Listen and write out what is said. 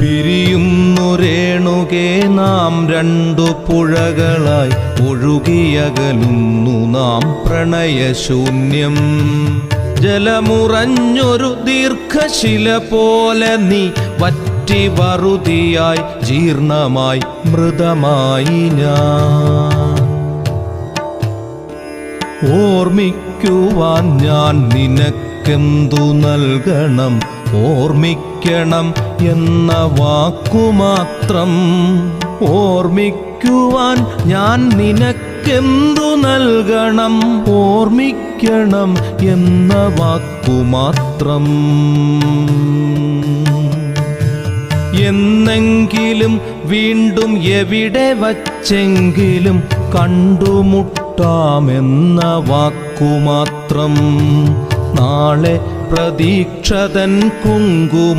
പിരിയുന്നു രേണുകേ നാം രണ്ടു പുഴകളായി ഒഴുകിയകലുന്നു നാം പ്രണയശൂന്യം. ജലമുറഞ്ഞൊരു ദീർഘശില പോലെ നീ വറ്റി വറുതിയായി ജീർണമായി മൃതമായി ഞാൻ. ഓർമ്മിക്കുവാൻ ഞാൻ നിനക്കെന്തു നൽകണം? ഓർമ്മിക്കണം എന്ന വാക്കുമാത്രം. ഓർമ്മിക്കുവാൻ ഞാൻ നിനക്കെന്തു നൽകണം? ഓർമ്മിക്കണം എന്ന വാക്കുമാത്രം. എന്നെങ്കിലും വീണ്ടും എവിടെ വച്ചെങ്കിലും കണ്ടുമുട്ടാമെന്ന വാക്കുമാത്രം. നാളെ പ്രതീക്ഷതൻ കുങ്കുമപ്പൂവായി